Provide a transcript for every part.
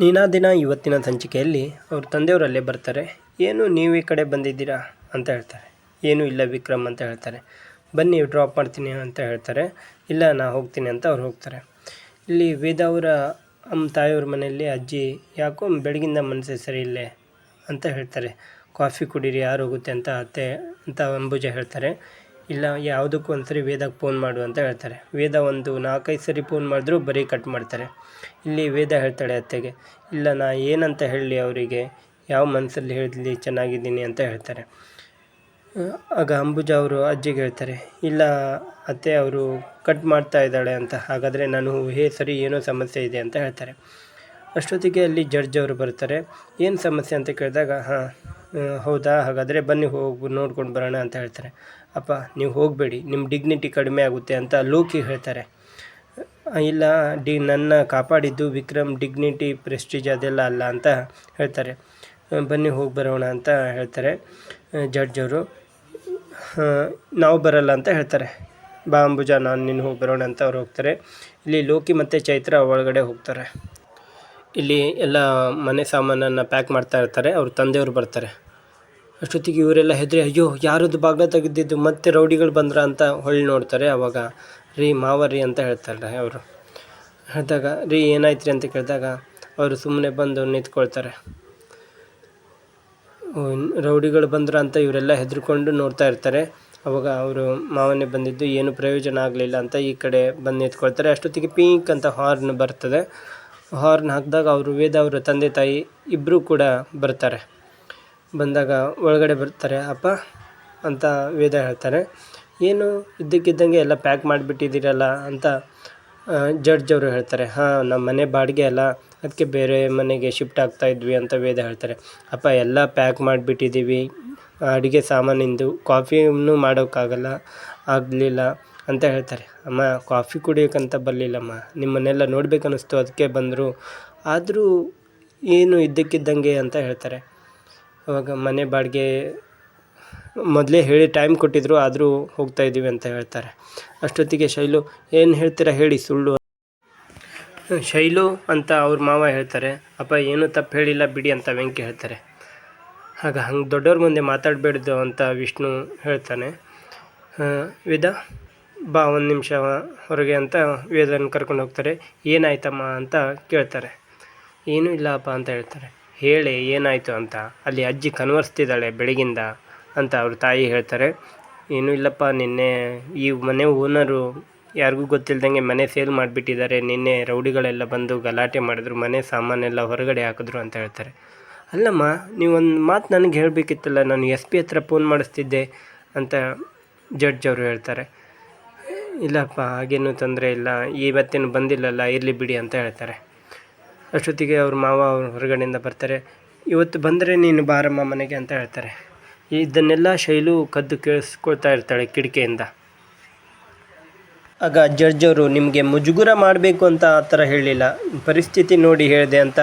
ನೀನಾದಿನ ಇವತ್ತಿನ ಸಂಚಿಕೆಯಲ್ಲಿ ಅವ್ರ ತಂದೆಯವರಲ್ಲೇ ಬರ್ತಾರೆ. ಏನು ನೀವು ಈ ಕಡೆ ಬಂದಿದ್ದೀರಾ ಅಂತ ಹೇಳ್ತಾರೆ. ಏನೂ ಇಲ್ಲ ವಿಕ್ರಮ್ ಅಂತ ಹೇಳ್ತಾರೆ. ಬನ್ನಿ ಡ್ರಾಪ್ ಮಾಡ್ತೀನಿ ಅಂತ ಹೇಳ್ತಾರೆ. ಇಲ್ಲ, ನಾ ಹೋಗ್ತೀನಿ ಅಂತ ಅವ್ರು ಹೋಗ್ತಾರೆ. ಇಲ್ಲಿ ವೇದ ಅವರ ಅಮ್ಮ ತಾಯಿಯವ್ರ ಮನೆಯಲ್ಲಿ ಅಜ್ಜಿ, ಯಾಕೋ ಬೆಳಗಿಂದ ಮನಸ್ಸು ಸರಿ ಇಲ್ಲೇ ಅಂತ ಹೇಳ್ತಾರೆ. ಕಾಫಿ ಕುಡೀರಿ, ಯಾರು ಹೋಗುತ್ತೆ ಅಂತ ಅತ್ತೆ ಅಂತ ಅಂಬುಜ ಹೇಳ್ತಾರೆ. ಇಲ್ಲ, ಯಾವುದಕ್ಕೂ ಒಂದ್ಸರಿ ವೇದಕ್ಕೆ ಫೋನ್ ಮಾಡು ಅಂತ ಹೇಳ್ತಾರೆ. ವೇದ ಒಂದು ನಾಲ್ಕೈದು ಸರಿ ಫೋನ್ ಮಾಡಿದ್ರೂ ಬರೀ ಕಟ್ ಮಾಡ್ತಾರೆ. ಇಲ್ಲಿ ವೇದ ಹೇಳ್ತಾಳೆ ಅತ್ತೆಗೆ, ಇಲ್ಲ, ನಾ ಏನಂತ ಹೇಳಲಿ ಅವರಿಗೆ? ಯಾವ ಮನಸ್ಸಲ್ಲಿ ಹೇಳಲಿ ಚೆನ್ನಾಗಿದ್ದೀನಿ ಅಂತ ಹೇಳ್ತಾರೆ. ಆಗ ಅಂಬುಜ ಅವರು ಅಜ್ಜಿಗೆ ಹೇಳ್ತಾರೆ, ಇಲ್ಲ, ಅತ್ತೆ ಅವರು ಕಟ್ ಮಾಡ್ತಾ ಇದ್ದಾಳೆ ಅಂತ. ಹಾಗಾದರೆ ನಾನು ಹೇ ಸರಿ ಏನೋ ಸಮಸ್ಯೆ ಇದೆ ಅಂತ ಹೇಳ್ತಾರೆ. ಅಷ್ಟೊತ್ತಿಗೆ ಅಲ್ಲಿ ಜಡ್ಜ್ ಅವರು ಬರ್ತಾರೆ. ಏನು ಸಮಸ್ಯೆ ಅಂತ ಕೇಳಿದಾಗ, ಹಾಂ ಹೌದಾ, ಹಾಗಾದರೆ ಬನ್ನಿ ಹೋಗಿ, ನೋಡ್ಕೊಂಡು ಬರೋಣ ಅಂತ ಹೇಳ್ತಾರೆ. ಅಪ್ಪ, ನೀವು ಹೋಗಬೇಡಿ ನಿಮ್ಮ ಡಿಗ್ನಿಟಿ ಕಡಿಮೆ ಆಗುತ್ತೆ ಅಂತ ಲೋಕಿ ಹೇಳ್ತಾರೆ. ಇಲ್ಲ, ಡಿ, ನನ್ನ ಕಾಪಾಡಿದ್ದು ವಿಕ್ರಮ್ ಡಿಗ್ನಿಟಿ ಪ್ರೆಸ್ಟೀಜ್ ಅದೆಲ್ಲ ಅಲ್ಲ ಅಂತ ಹೇಳ್ತಾರೆ. ಬನ್ನಿ ಹೋಗಿ ಬರೋಣ ಅಂತ ಹೇಳ್ತಾರೆ ಜಡ್ಜ್ ಅವರು. ನಾವು ಬರಲ್ಲ ಅಂತ ಹೇಳ್ತಾರೆ. ಬಾ ಅಂಬುಜ, ನಾನು ನಿನ್ನ ಹೋಗಿ ಬರೋಣ ಅಂತ ಅವ್ರು ಹೋಗ್ತಾರೆ. ಇಲ್ಲಿ ಲೋಕಿ ಮತ್ತು ಚೈತ್ರ ಒಳಗಡೆ ಹೋಗ್ತಾರೆ. ಇಲ್ಲಿ ಎಲ್ಲ ಮನೆ ಸಾಮಾನನ್ನು ಪ್ಯಾಕ್ ಮಾಡ್ತಾ ಇರ್ತಾರೆ, ಅವ್ರ ತಂದೆಯವರು ಬರ್ತಾರೆ. ಅಷ್ಟೊತ್ತಿಗೆ ಇವರೆಲ್ಲ ಹೆದರಿ, ಅಯ್ಯೋ, ಯಾರದ್ದು ಬಾಗಿಲ ತೆಗೆದಿದ್ದು, ಮತ್ತೆ ರೌಡಿಗಳು ಬಂದ್ರ ಅಂತ ಹೊಳ್ಳಿ ನೋಡ್ತಾರೆ. ಅವಾಗ, ರೀ ಮಾವ ರೀ ಅಂತ ಹೇಳ್ತಾರೆ ಅವರು. ಹೇಳಿದಾಗ, ರೀ ಏನಾಯ್ತು ರೀ ಅಂತ ಕೇಳಿದಾಗ, ಅವರು ಸುಮ್ಮನೆ ಬಂದು ನಿಂತ್ಕೊಳ್ತಾರೆ. ರೌಡಿಗಳು ಬಂದ್ರ ಅಂತ ಇವರೆಲ್ಲ ಹೆದರ್ಕೊಂಡು ನೋಡ್ತಾ ಇರ್ತಾರೆ. ಅವಾಗ ಅವರು ಮಾವನೇ ಬಂದಿದ್ದು, ಏನು ಪ್ರಯೋಜನ ಆಗಲಿಲ್ಲ ಅಂತ ಈ ಕಡೆ ಬಂದು ನಿಂತ್ಕೊಳ್ತಾರೆ. ಅಷ್ಟೊತ್ತಿಗೆ ಪಿಂಕ್ ಅಂತ ಹಾರ್ನ್ ಬರ್ತದೆ. ಹಾರ್ನ್ ಹಾಕಿದಾಗ ಅವರು ವೇದ ಅವರ ತಂದೆ ತಾಯಿ ಇಬ್ಬರೂ ಕೂಡ ಬರ್ತಾರೆ. ಬಂದಾಗ ಒಳಗಡೆ ಬರ್ತಾರೆ, ಅಪ್ಪ, ಅಂತ ವೇದ ಹೇಳ್ತಾರೆ ಏನು? ಇದ್ದಕ್ಕಿದ್ದಂಗೆ ಎಲ್ಲ ಪ್ಯಾಕ್ ಮಾಡಿಬಿಟ್ಟಿದ್ದೀರಲ್ಲ, ಅಂತ ಜಡ್ಜ್ ಅವರು ಹೇಳ್ತಾರೆ. ಹಾಂ ನಮ್ಮ ಮನೆ ಬಾಡಿಗೆ ಅಲ್ಲ ಅದಕ್ಕೆ ಬೇರೆ ಮನೆಗೆ ಶಿಫ್ಟ್ ಆಗ್ತಾ ಇದ್ವಿ, ಅಂತ ವೇದ ಹೇಳ್ತಾರೆ. ಅಪ್ಪ, ಎಲ್ಲ ಪ್ಯಾಕ್ ಮಾಡಿಬಿಟ್ಟಿದ್ದೀವಿ. ಅಡುಗೆ ಸಾಮಾನಿಂದು ಕಾಫಿನೂ ಮಾಡೋಕ್ಕಾಗಲ್ಲ, ಆಗಲಿಲ್ಲ. ಅಂತ ಹೇಳ್ತಾರೆ. ಅಮ್ಮ, ಕಾಫಿ ಕುಡಿಯೋಕ್ಕಂತ ಬರಲಿಲ್ಲಮ್ಮ. ನಿಮ್ಮನ್ನೆಲ್ಲ ನೋಡಬೇಕನ್ನಿಸ್ತು, ಅದಕ್ಕೆ ಬಂದರು. ಆದರೂ ಏನು ಇದ್ದಕ್ಕಿದ್ದಂಗೆ ಅಂತ ಹೇಳ್ತಾರೆ. ಅವಾಗ ಮನೆ ಬಾಡಿಗೆ ಮೊದಲೇ ಹೇಳಿ ಟೈಮ್ ಕೊಟ್ಟಿದ್ರು, ಆದರೂ ಹೋಗ್ತಾ ಇದ್ದೀವಿ ಅಂತ ಹೇಳ್ತಾರೆ. ಅಷ್ಟೊತ್ತಿಗೆ ಶೈಲು, ಏನು ಹೇಳ್ತೀರಾ? ಹೇಳಿ, ಸುಳ್ಳು. ಶೈಲು ಅಂತ ಅವ್ರ ಮಾವ ಹೇಳ್ತಾರೆ, ಅಪ್ಪ, ಏನು ತಪ್ಪು ಹೇಳಿಲ್ಲ, ಬಿಡಿ ಅಂತ ವೆಂಕಿ ಹೇಳ್ತಾರೆ. ಆಗ ಹಂಗೆ ದೊಡ್ಡವ್ರ ಮುಂದೆ ಮಾತಾಡಬೇಡ್ದು ಅಂತ ವಿಷ್ಣು ಹೇಳ್ತಾನೆ. ವೇದ? ಬಾ ಒಂದು ನಿಮಿಷ ಹೊರಗೆ ಅಂತ ವೇದನ ಕರ್ಕೊಂಡು ಹೋಗ್ತಾರೆ. ಏನಾಯ್ತಮ್ಮ ಅಂತ ಕೇಳ್ತಾರೆ. ಏನೂ ಇಲ್ಲಪ್ಪ ಅಂತ ಹೇಳ್ತಾರೆ. ಹೇಳಿ, ಏನಾಯಿತು ಅಂತ. ಅಲ್ಲಿ ಅಜ್ಜಿ ಕನ್ವರ್ಸ್ತಿದ್ದಾಳೆ ಬೆಳಗಿಂದ ಅಂತ ಅವ್ರ ತಾಯಿ ಹೇಳ್ತಾರೆ. ಏನೂ ಇಲ್ಲಪ್ಪ, ನಿನ್ನೆ ಈ ಮನೆ ಓನರು ಯಾರಿಗೂ ಗೊತ್ತಿಲ್ದಂಗೆ ಮನೆ ಸೇಲ್ ಮಾಡಿಬಿಟ್ಟಿದ್ದಾರೆ. ನಿನ್ನೆ ರೌಡಿಗಳೆಲ್ಲ ಬಂದು ಗಲಾಟೆ ಮಾಡಿದ್ರು, ಮನೆ ಸಾಮಾನೆಲ್ಲ ಹೊರಗಡೆ ಹಾಕಿದ್ರು ಅಂತ ಹೇಳ್ತಾರೆ. ಅಲ್ಲಮ್ಮ, ನೀವೊಂದು ಮಾತು ನನಗೆ ಹೇಳಬೇಕಿತ್ತಲ್ಲ, ನಾನು ಎಸ್ ಪಿ ಹತ್ರ ಫೋನ್ ಮಾಡಿಸ್ತಿದ್ದೆ ಅಂತ ಜಡ್ಜ್ ಅವರು ಹೇಳ್ತಾರೆ. ಇಲ್ಲಪ್ಪ, ಹಾಗೇನು ತೊಂದರೆ ಇಲ್ಲ. ಇವತ್ತೇನು ಬಂದಿಲ್ಲಲ್ಲ, ಇರಲಿ ಬಿಡಿ ಅಂತ ಹೇಳ್ತಾರೆ. ಅಷ್ಟೊತ್ತಿಗೆ ಅವ್ರ ಮಾವ ಅವ್ರ ಹೊರಗಡೆಯಿಂದ ಬರ್ತಾರೆ. ಇವತ್ತು ಬಂದರೆ ನೀನು ಬಾರಮ್ಮ ಮನೆಗೆ ಅಂತ ಹೇಳ್ತಾರೆ. ಇದನ್ನೆಲ್ಲ ಶೈಲು ಕದ್ದು ಕೇಳಿಸ್ಕೊಳ್ತಾ ಇರ್ತಾಳೆ ಕಿಟಕಿಯಿಂದ. ಆಗ ಜಡ್ಜವರು ನಿಮಗೆ ಮುಜುಗುರ ಮಾಡಬೇಕು ಅಂತ ಆ ಥರ ಹೇಳಲಿಲ್ಲ. ಪರಿಸ್ಥಿತಿ ನೋಡಿ ಹೇಳಿದೆ ಅಂತ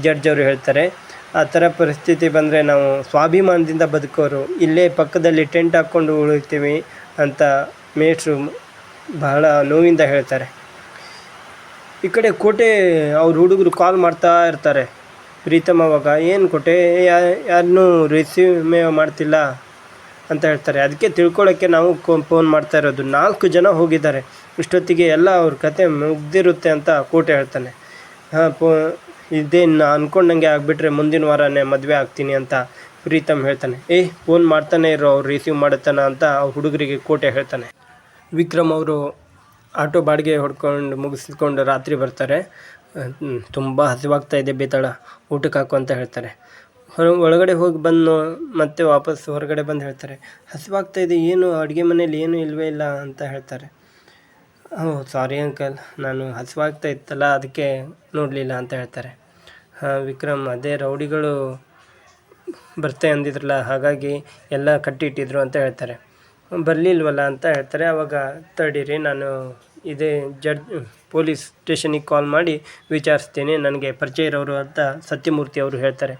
ಜಡ್ಜ್ ಅವರು ಹೇಳ್ತಾರೆ. ಆ ಥರ ಪರಿಸ್ಥಿತಿ ಬಂದರೆ ನಾವು ಸ್ವಾಭಿಮಾನದಿಂದ ಬದುಕೋರು. ಇಲ್ಲೇ ಪಕ್ಕದಲ್ಲಿ ಟೆಂಟ್ ಹಾಕ್ಕೊಂಡು ಉಳಿತೀವಿ ಅಂತ ಮೇಷ್ಟ್ರು ಬಹಳ ನೋವಿಂದ ಹೇಳ್ತಾರೆ. ಈ ಕಡೆ ಕೋಟೆ ಅವ್ರ ಹುಡುಗರು ಕಾಲ್ ಮಾಡ್ತಾ ಇರ್ತಾರೆ. ಪ್ರೀತಮ್ ಅವಾಗ, ಏನು ಕೋಟೆ? ಯಾರನ್ನೂ ರಿಸೀವ್ ಮಾಡ್ತಿಲ್ಲ ಅಂತ ಹೇಳ್ತಾರೆ. ಅದಕ್ಕೆ ತಿಳ್ಕೊಳ್ಳೋಕ್ಕೆ ನಾವು ಫೋನ್ ಮಾಡ್ತಾ ಇರೋದು. ನಾಲ್ಕು ಜನ ಹೋಗಿದ್ದಾರೆ. ಇಷ್ಟೊತ್ತಿಗೆ ಎಲ್ಲ ಅವ್ರ ಕತೆ ಮುಗ್ದಿರುತ್ತೆ ಅಂತ ಕೋಟೆ ಹೇಳ್ತಾನೆ. ಹಾಂ, ಪೋ ಇದೇನು ಅಂದ್ಕೊಂಡಂಗೆ ಆಗಿಬಿಟ್ರೆ ಮುಂದಿನ ವಾರನೇ ಮದುವೆ ಆಗ್ತೀನಿ ಅಂತ ಪ್ರೀತಮ್ ಹೇಳ್ತಾನೆ. ಏಯ್ ಫೋನ್ ಮಾಡ್ತಾನೆ ಇರೋ, ಅವ್ರು ರಿಸೀವ್ ಮಾಡುತ್ತಾನ ಅಂತ ಹುಡುಗರಿಗೆ ಕೋಟೆ ಹೇಳ್ತಾನೆ. ವಿಕ್ರಮ್ ಅವರು ಆಟೋ ಬಾಡಿಗೆ ಹೊಡ್ಕೊಂಡು ಮುಗಿಸ್ಕೊಂಡು ರಾತ್ರಿ ಬರ್ತಾರೆ. ತುಂಬ ಹಸಿವಾಗ್ತಾ ಇದೆ ಬೇತಾಳ. ಊಟಕ್ಕೆ ಹಾಕು ಅಂತ ಹೇಳ್ತಾರೆ. ಹೊರ, ಒಳಗಡೆ ಹೋಗಿ ಬಂದು ಮತ್ತೆ ವಾಪಸ್ ಹೊರಗಡೆ ಬಂದು ಹೇಳ್ತಾರೆ. ಹಸಿವಾಗ್ತಾ ಇದೆ, ಏನು ಅಡುಗೆ ಮನೇಲಿ ಏನು ಇಲ್ಲವೇ ಇಲ್ಲ ಅಂತ ಹೇಳ್ತಾರೆ. ಓ ಸಾರಿ ಅಂಕಲ್ ನಾನು ಹಸಿವಾಗ್ತಾ ಇತ್ತಲ್ಲ, ಅದಕ್ಕೆ ನೋಡಲಿಲ್ಲ ಅಂತ ಹೇಳ್ತಾರೆ. ಹಾಂ, ವಿಕ್ರಮ್, ಅದೇ ರೌಡಿಗಳು ಬರ್ತೆ ಅಂದಿದ್ರಲ್ಲ, ಹಾಗಾಗಿ ಎಲ್ಲ ಕಟ್ಟಿಟ್ಟಿದ್ರು ಅಂತ ಹೇಳ್ತಾರೆ. ಬರಲಿಲ್ವಲ್ಲ ಅಂತ ಹೇಳ್ತಾರೆ. ಆವಾಗ ತಡೀರಿ ನಾನು ಇದೇ ಜಡ್ ಪೊಲೀಸ್ ಸ್ಟೇಷನಿಗೆ ಕಾಲ್ ಮಾಡಿ ವಿಚಾರಿಸ್ತೀನಿ, ನನಗೆ ಪರಿಚಯ ಇರೋರು ಅಂತ ಸತ್ಯಮೂರ್ತಿ ಅವರು ಹೇಳ್ತಾರೆ.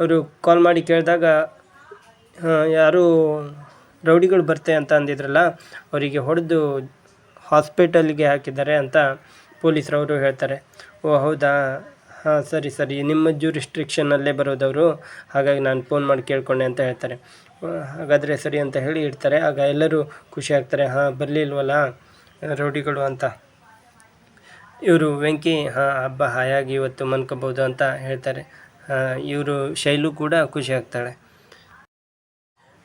ಅವರು ಕಾಲ್ ಮಾಡಿ ಕೇಳಿದಾಗ ಯಾರು ರೌಡಿಗಳು ಬರ್ತೆ ಅಂತ ಅಂದಿದ್ರಲ್ಲ, ಅವರಿಗೆ ಹೊಡೆದು ಹಾಸ್ಪಿಟಲ್ಗೆ ಹಾಕಿದ್ದಾರೆ ಅಂತ ಪೊಲೀಸರವರು ಹೇಳ್ತಾರೆ. ಓ, ಹೌದಾ? ಹಾಂ, ಸರಿ ಸರಿ. ನಿಮ್ಮ ಜ್ಯೂರಿಸ್ಟ್ರಿಕ್ಷನಲ್ಲೇ ಬರೋದವರು. ಹಾಗಾಗಿ ನಾನು ಫೋನ್ ಮಾಡಿ ಕೇಳಿಕೊಂಡೆ ಅಂತ ಹೇಳ್ತಾರೆ. ಹಾಗಾದರೆ ಸರಿ ಅಂತ ಹೇಳಿ ಇಡ್ತಾರೆ. ಆಗ ಎಲ್ಲರೂ ಖುಷಿ ಆಗ್ತಾರೆ. ಹಾಂ, ಬರಲಿಲ್ವಲ್ಲ? ರೌಡಿಗಳು ಅಂತ. ಇವರು ವೆಂಕಿ, ಹಾಂ, ಹಬ್ಬ ಹಾಯಾಗಿ ಇವತ್ತು ಮನ್ಕೋಬೋದು ಅಂತ ಹೇಳ್ತಾರೆ. ಇವರು ಶೈಲು ಕೂಡ ಖುಷಿ ಆಗ್ತಾಳೆ.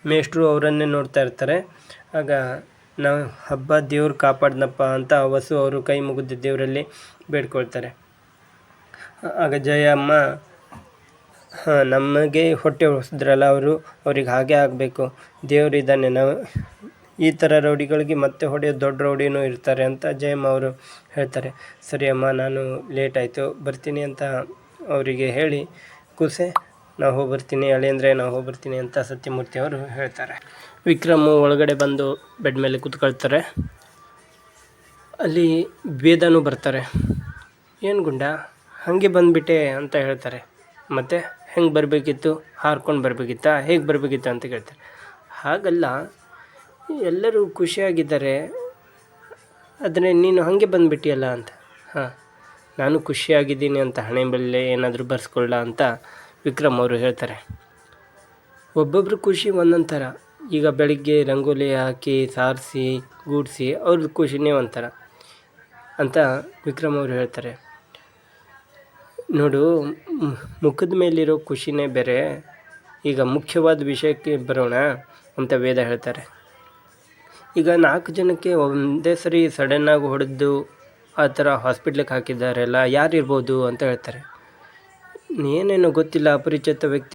ಮೇಷ್ಟ್ರು ಅವರನ್ನೇ ನೋಡ್ತಾ ಇರ್ತಾರೆ. ಆಗ ನಾವು ಹಬ್ಬ ದೇವ್ರು ಕಾಪಾಡ್ನಪ್ಪ ಅಂತ ವಸು ಅವರು ಕೈ ಮುಗಿದ ದೇವರಲ್ಲಿ ಬೇಡ್ಕೊಳ್ತಾರೆ. ಆಗ ಜಯಮ್ಮ ಹಾಂ, ನಮಗೆ ಹೊಟ್ಟೆ ಉಳಿಸಿದ್ರಲ್ಲ ಅವರು ಅವ್ರಿಗೆ ಹಾಗೆ ಆಗಬೇಕು. ದೇವರಿದ್ದಾನೆ ನಾವು ಈ ಥರ ರೌಡಿಗಳಿಗೆ ಮತ್ತೆ ಹೊಡೆಯೋ ದೊಡ್ಡ ರೌಡಿನೂ ಇರ್ತಾರೆ ಅಂತ ಜಯಮ್ಮ ಅವರು ಹೇಳ್ತಾರೆ. ಸರಿ ಅಮ್ಮ, ನಾನು ಲೇಟ್ ಆಯಿತು, ಬರ್ತೀನಿ ಅಂತ ಅವರಿಗೆ ಹೇಳಿ ಕೂಸೆ, ನಾವು ಹೋಗಿ ಬರ್ತೀನಿ ಅಳಿಯಂದ್ರೆ ನಾವು ಹೋಗಿ ಬರ್ತೀನಿ ಅಂತ ಸತ್ಯಮೂರ್ತಿ ಅವರು ಹೇಳ್ತಾರೆ. ವಿಕ್ರಮ್ ಒಳಗಡೆ ಬಂದು ಬೆಡ್ ಮೇಲೆ ಕೂತ್ಕೊಳ್ತಾರೆ. ಅಲ್ಲಿ ಭೇದನೂ ಬರ್ತಾರೆ. ಏನು ಗುಂಡ? ಹಾಗೆ ಬಂದುಬಿಟ್ಟೆ ಅಂತ ಹೇಳ್ತಾರೆ. ಮತ್ತು? ಹೆಂಗೆ ಬರಬೇಕಿತ್ತು, ಹಾರ್ಕೊಂಡು ಬರಬೇಕಿತ್ತಾ, ಹೇಗೆ ಬರಬೇಕಿತ್ತು ಅಂತ ಕೇಳ್ತಾರೆ. ಹಾಗಲ್ಲ, ಎಲ್ಲರೂ ಖುಷಿಯಾಗಿದ್ದಾರೆ. ಆದರೆ ನೀನು ಹಾಗೆ ಬಂದುಬಿಟ್ಟಿಯಲ್ಲ ಅಂತ. ಹಾಂ, ನಾನು ಖುಷಿಯಾಗಿದ್ದೀನಿ ಅಂತ ಹಣೆ ಮೇಲೆ ಏನಾದರೂ ಬರ್ಸ್ಕೊಳ್ಳ ಅಂತ ವಿಕ್ರಮ್ ಅವರು ಹೇಳ್ತಾರೆ. ಒಬ್ಬೊಬ್ರು ಖುಷಿ ಒಂದೊಂದು ಥರ ಈಗ ಬೆಳಿಗ್ಗೆ ರಂಗೋಲಿ ಹಾಕಿ, ಸಾರಿಸಿ, ಗೂಡಿಸಿ ಅವ್ರದ್ದು ಖುಷಿನೇ ಒಂಥರ ಅಂತ ವಿಕ್ರಮ್ ಅವರು ಹೇಳ್ತಾರೆ. ನೋಡು ಮುಖದ ಮೇಲಿರೋ ಖುಷಿನೇ ಬೇರೆ. ಈಗ ಮುಖ್ಯವಾದ ವಿಷಯಕ್ಕೆ ಬರೋಣ ಅಂತ ವೇದ ಹೇಳ್ತಾರೆ. ಈಗ ನಾಲ್ಕು ಜನಕ್ಕೆ ಒಂದೇ ಸರಿ ಸಡನ್ನಾಗಿ ಹೊಡೆದು ಆ ಥರ ಹಾಸ್ಪಿಟ್ಲಿಗೆ ಹಾಕಿದ್ದಾರಲ್ಲ, ಯಾರಿರ್ಬೋದು ಅಂತ ಹೇಳ್ತಾರೆ. ಏನೇನೋ ಗೊತ್ತಿಲ್ಲ, ಅಪರಿಚಿತ ವ್ಯಕ್ತಿ